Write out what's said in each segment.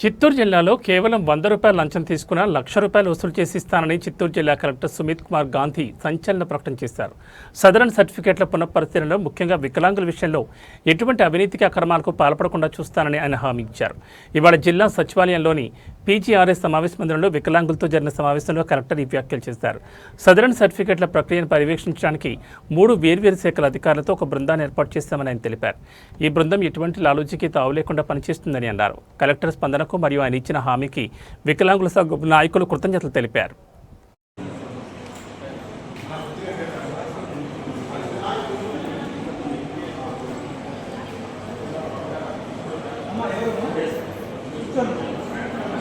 చిత్తూరు జిల్లాలో కేవలం వంద రూపాయల లంచం తీసుకున్న లక్ష రూపాయలు వసూలు చేసి ఇస్తానని చిత్తూరు జిల్లా కలెక్టర్ సుమిత్ కుమార్ గాంధీ సంచలన ప్రకటన చేశారు. సదరన్ సర్టిఫికేట్ల పునఃపరిశీలనలో ముఖ్యంగా వికలాంగుల విషయంలో ఎటువంటి అవినీతికి అక్రమాలకు పాల్పడకుండా చూస్తానని ఆయన హామీ ఇచ్చారు. ఇవాళ జిల్లా సచివాలయంలోని పీజీఆర్ఎస్ సమావేశ మందిరంలో వికలాంగులతో జరిగిన సమావేశంలో కలెక్టర్ ఈ వ్యాఖ్యలు చేశారు. సదరన్ సర్టిఫికేట్ల ప్రక్రియను పర్యవేక్షించడానికి మూడు వేర్వేరు శాఖల అధికారులతో ఒక బృందాన్ని ఏర్పాటు చేస్తామని ఆయన తెలిపారు. ఈ బృందం ఎటువంటి లాలోజీకి తావు లేకుండా పనిచేస్తుందని అన్నారు. కలెక్టర్ స్పందనకు మరియు ఆయన ఇచ్చిన హామీకి వికలాంగుల నాయకులు కృతజ్ఞతలు తెలిపారు.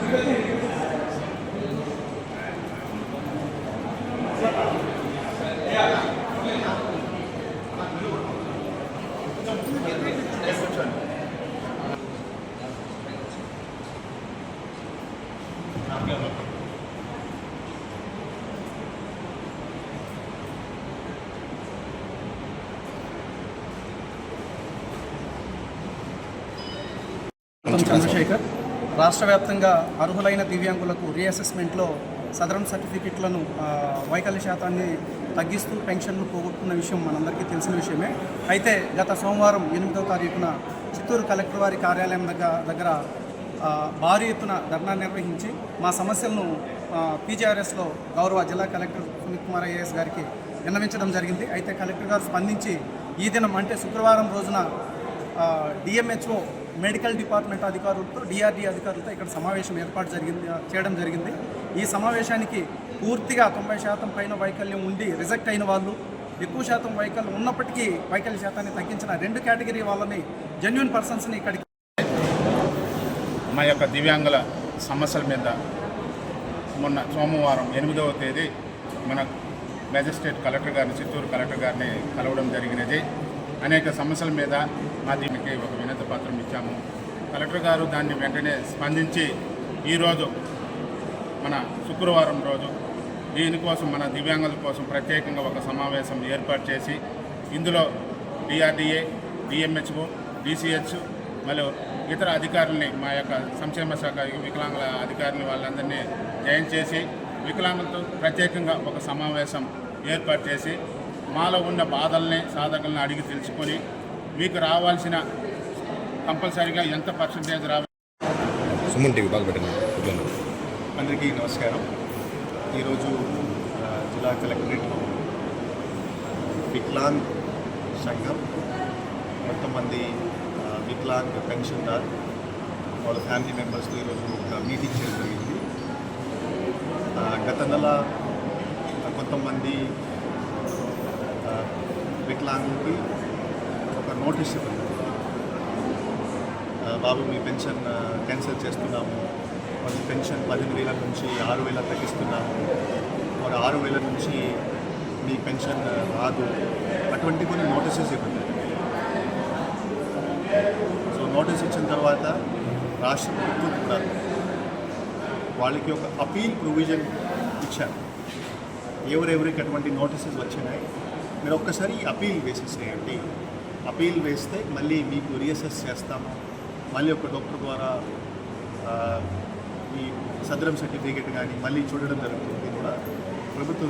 잠깐 잠깐 잠깐 రాష్ట్ర వ్యాప్తంగా అర్హులైన దివ్యాంగులకు రీఅసెస్మెంట్లో సదరం సర్టిఫికెట్లను వైకల్య శాతాన్ని తగ్గిస్తూ పెన్షన్లు పోగొట్టుకున్న విషయం మనందరికీ తెలిసిన విషయమే. అయితే గత సోమవారం ఎనిమిదవ తారీఖున చిత్తూరు కలెక్టర్ వారి కార్యాలయం దగ్గర దగ్గర భారీ ఎత్తున ధర్నా నిర్వహించి మా సమస్యలను పీజీఆర్ఎస్లో గౌరవ జిల్లా కలెక్టర్ సుమిత్ కుమార్ ఐఏఎస్ గారికి విన్నవించడం జరిగింది. అయితే కలెక్టర్ గారు స్పందించి ఈ దినం అంటే శుక్రవారం రోజున డిఎంహెచ్ఓ మెడికల్ డిపార్ట్మెంట్ అధికారులతో డిఆర్డీ అధికారులతో ఇక్కడ సమావేశం ఏర్పాటు జరిగింది చేయడం జరిగింది. ఈ సమావేశానికి పూర్తిగా తొంభై శాతం పైన వైకల్యం ఉండి రిజెక్ట్ అయిన వాళ్ళు ఎక్కువ శాతం వైకల్యం ఉన్నప్పటికీ వైకల్య శాతాన్ని తగ్గించిన రెండు కేటగిరీ వాళ్ళని జెన్యున్ పర్సన్స్ని ఇక్కడికి మా యొక్క దివ్యాంగుల సమస్యల మీద మొన్న సోమవారం ఎనిమిదవ తేదీ మన మెజిస్ట్రేట్ కలెక్టర్ గారిని చిత్తూరు కలెక్టర్ గారిని కలవడం జరిగినది. అనేక సమస్యల మీద మా దీనికి ఒక వినతి పత్రం ఇచ్చాము. కలెక్టర్ గారు దాన్ని వెంటనే స్పందించి ఈరోజు మన శుక్రవారం రోజు దీనికోసం మన దివ్యాంగుల కోసం ప్రత్యేకంగా ఒక సమావేశం ఏర్పాటు చేసి ఇందులో డిఆర్డిఏ డిఎంహెచ్ఓ డిసిహెచ్ మరియు ఇతర అధికారుల్ని మా యొక్క సంక్షేమ శాఖ వికలాంగుల అధికారులు వాళ్ళందరినీ జాయిన్ చేసి వికలాంగులతో ప్రత్యేకంగా ఒక సమావేశం ఏర్పాటు చేసి మాలో ఉన్న బాధల్ని సాధకులను అడిగి తెలుసుకొని మీకు రావాల్సిన కంపల్సరీగా ఎంత పర్సంటేజ్ రావాలి సుమన్ టీవీ అందరికీ నమస్కారం. ఈరోజు జిల్లా కలెక్టరేట్లో వికలాంగ్ సంఘం కొంతమంది వికలాంగ్ పెన్షన్దార్ వాళ్ళ ఫ్యామిలీ మెంబర్స్తో ఈరోజు ఒక మీటింగ్ చేయడం జరిగింది. గత నెల కొంతమంది వికలాంగులకి ఒక నోటీస్ ఇవ్వండి. బాబు మీ పెన్షన్ క్యాన్సిల్ చేస్తున్నాము. మరి పెన్షన్ పదిహేను వేల నుంచి ఆరు వేల తగ్గిస్తున్నాము మరి ఆరు వేల నుంచి మీ పెన్షన్ రాదు. అటువంటి కొన్ని నోటీసెస్ ఇవ్వండి. సో నోటీస్ ఇచ్చిన తర్వాత రాష్ట్ర ప్రభుత్వం కూడా వాళ్ళకి ఒక అపీల్ ప్రొవిజన్ ఇచ్చారు. ఎవరెవరికి అటువంటి నోటీసెస్ వచ్చినాయి? మీరు ఒక్కసారి అపీల్ వేసేసేయండి. అపీల్ వేస్తే మళ్ళీ మీకు రీఅసెస్ చేస్తాము. మళ్ళీ ఒక డాక్టర్ ద్వారా ఈ సదరం సర్టిఫికేట్ కానీ మళ్ళీ చూడడం జరుగుతుంది కూడా. ప్రభుత్వం